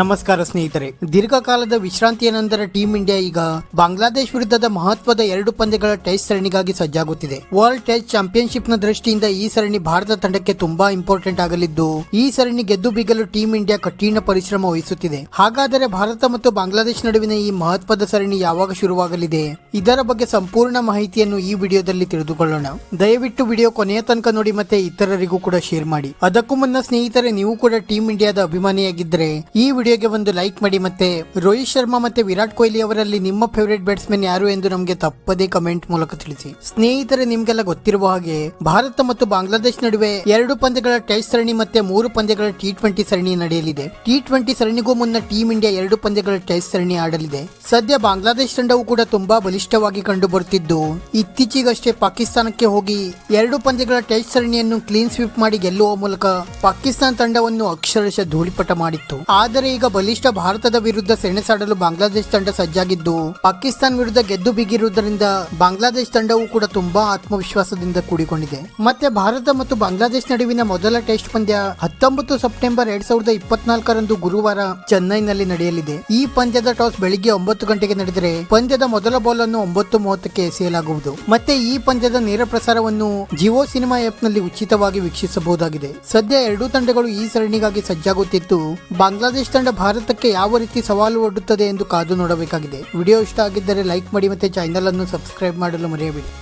ನಮಸ್ಕಾರ ಸ್ನೇಹಿತರೆ. ದೀರ್ಘಕಾಲದ ವಿಶ್ರಾಂತಿಯ ನಂತರ ಟೀಂ ಇಂಡಿಯಾ ಈಗ ಬಾಂಗ್ಲಾದೇಶ್ ವಿರುದ್ಧದ ಮಹತ್ವದ ಎರಡು ಪಂದ್ಯಗಳ ಟೆಸ್ಟ್ ಸರಣಿಗಾಗಿ ಸಜ್ಜಾಗುತ್ತಿದೆ. ವರ್ಲ್ಡ್ ಟೆಸ್ಟ್ ಚಾಂಪಿಯನ್ಶಿಪ್ನ ದೃಷ್ಟಿಯಿಂದ ಈ ಸರಣಿ ಭಾರತ ತಂಡಕ್ಕೆ ತುಂಬಾ ಇಂಪಾರ್ಟೆಂಟ್ ಆಗಲಿದ್ದು, ಈ ಸರಣಿ ಗೆದ್ದು ಬೀಗಲು ಟೀಂ ಇಂಡಿಯಾ ಕಠಿಣ ಪರಿಶ್ರಮ ವಹಿಸುತ್ತಿದೆ. ಹಾಗಾದರೆ ಭಾರತ ಮತ್ತು ಬಾಂಗ್ಲಾದೇಶ್ ನಡುವಿನ ಈ ಮಹತ್ವದ ಸರಣಿ ಯಾವಾಗ ಶುರುವಾಗಲಿದೆ? ಇದರ ಬಗ್ಗೆ ಸಂಪೂರ್ಣ ಮಾಹಿತಿಯನ್ನು ಈ ವಿಡಿಯೋದಲ್ಲಿ ತಿಳಿದುಕೊಳ್ಳೋಣ. ದಯವಿಟ್ಟು ವಿಡಿಯೋ ಕೊನೆಯ ತನಕ ನೋಡಿ ಮತ್ತೆ ಇತರರಿಗೂ ಕೂಡ ಶೇರ್ ಮಾಡಿ. ಅದಕ್ಕೂ ಮುನ್ನ ಸ್ನೇಹಿತರೆ, ನೀವು ಕೂಡ ಟೀಂ ಇಂಡಿಯಾದ ಅಭಿಮಾನಿಯಾಗಿದ್ದರೆ ಈ ವಿಡಿಯೋಗೆ ಒಂದು ಲೈಕ್ ಮಾಡಿ ಮತ್ತೆ ರೋಹಿತ್ ಶರ್ಮಾ ಮತ್ತೆ ವಿರಾಟ್ ಕೊಹ್ಲಿ ಅವರಲ್ಲಿ ನಿಮ್ಮ ಫೇವರೇಟ್ ಬ್ಯಾಟ್ಸ್ಮನ್ ಯಾರು ಎಂದು ನಮಗೆ ತಪ್ಪದೇ ಕಮೆಂಟ್ ಮೂಲಕ ತಿಳಿಸಿ. ಸ್ನೇಹಿತರೆ, ನಿಮ್ಗೆಲ್ಲ ಗೊತ್ತಿರುವ ಹಾಗೆ ಭಾರತ ಮತ್ತು ಬಾಂಗ್ಲಾದೇಶ್ ನಡುವೆ ಎರಡು ಪಂದ್ಯಗಳ ಟೆಸ್ಟ್ ಸರಣಿ ಮತ್ತೆ ಮೂರು ಪಂದ್ಯಗಳ ಟಿ ಟ್ವೆಂಟಿ ಸರಣಿ ನಡೆಯಲಿದೆ. ಟಿ ಟ್ವೆಂಟಿ ಸರಣಿಗೂ ಮುನ್ನ ಟೀಂ ಇಂಡಿಯಾ ಎರಡು ಪಂದ್ಯಗಳ ಟೆಸ್ಟ್ ಸರಣಿ ಆಡಲಿದೆ. ಸದ್ಯ ಬಾಂಗ್ಲಾದೇಶ್ ತಂಡವು ಕೂಡ ತುಂಬಾ ಬಲಿಷ್ಠವಾಗಿ ಕಂಡು ಬರುತ್ತಿದ್ದು ಇತ್ತೀಚೆಗಷ್ಟೇ ಪಾಕಿಸ್ತಾನಕ್ಕೆ ಹೋಗಿ ಎರಡು ಪಂದ್ಯಗಳ ಟೆಸ್ಟ್ ಸರಣಿಯನ್ನು ಕ್ಲೀನ್ ಸ್ವೀಪ್ ಮಾಡಿ ಗೆಲ್ಲುವ ಮೂಲಕ ಪಾಕಿಸ್ತಾನ ತಂಡವನ್ನು ಅಕ್ಷರಶಃ ಧೂಳಿಪಟ ಮಾಡಿತ್ತು. ಆದರೆ ಈಗ ಬಲಿಷ್ಠ ಭಾರತದ ವಿರುದ್ಧ ಸೆಣಸಾಡಲು ಬಾಂಗ್ಲಾದೇಶ್ ತಂಡ ಸಜ್ಜಾಗಿದ್ದು, ಪಾಕಿಸ್ತಾನ ವಿರುದ್ಧ ಗೆದ್ದು ಬಿಗಿರುವುದರಿಂದ ಬಾಂಗ್ಲಾದೇಶ ತಂಡವು ಕೂಡ ತುಂಬಾ ಆತ್ಮವಿಶ್ವಾಸದಿಂದ ಕೂಡಿಕೊಂಡಿದೆ. ಮತ್ತೆ ಭಾರತ ಮತ್ತು ಬಾಂಗ್ಲಾದೇಶ ನಡುವಿನ ಮೊದಲ ಟೆಸ್ಟ್ ಪಂದ್ಯ ಹತ್ತೊಂಬತ್ತು ಸೆಪ್ಟೆಂಬರ್ ಎರಡ್ ಸಾವಿರದ ಇಪ್ಪತ್ನಾಲ್ಕರಂದು ಗುರುವಾರ ಚೆನ್ನೈನಲ್ಲಿ ನಡೆಯಲಿದೆ. ಈ ಪಂದ್ಯದ ಟಾಸ್ ಬೆಳಿಗ್ಗೆ ಒಂಬತ್ತು ಗಂಟೆಗೆ ನಡೆದರೆ ಪಂದ್ಯದ ಮೊದಲ ಬಾಲ್ ಅನ್ನು ಒಂಬತ್ತು ಮೂವತ್ತಕ್ಕೆ ಎಸೆಯಲಾಗುವುದು. ಮತ್ತೆ ಈ ಪಂದ್ಯದ ನೇರ ಪ್ರಸಾರವನ್ನು ಜಿಯೋ ಸಿನಿಮಾ ಆಪ್ನಲ್ಲಿ ಉಚಿತವಾಗಿ ವೀಕ್ಷಿಸಬಹುದಾಗಿದೆ. ಸದ್ಯ ಎರಡೂ ತಂಡಗಳು ಈ ಸರಣಿಗಾಗಿ ಸಜ್ಜಾಗುತ್ತಿದ್ದು, ಬಾಂಗ್ಲಾದೇಶ್ ತಂಡ ಭಾರತಕ್ಕೆ ಯಾವ ರೀತಿ ಸವಾಲು ಒಡ್ಡುತ್ತದೆ ಎಂದು ಕಾದು ನೋಡಬೇಕಾಗಿದೆ. ವಿಡಿಯೋ ಇಷ್ಟ ಆಗಿದ್ದರೆ ಲೈಕ್ ಮಾಡಿ ಮತ್ತೆ ಚಾನೆಲ್ ಅನ್ನು ಸಬ್ಸ್ಕ್ರೈಬ್ ಮಾಡಲು ಮರೆಯಬೇಡಿ.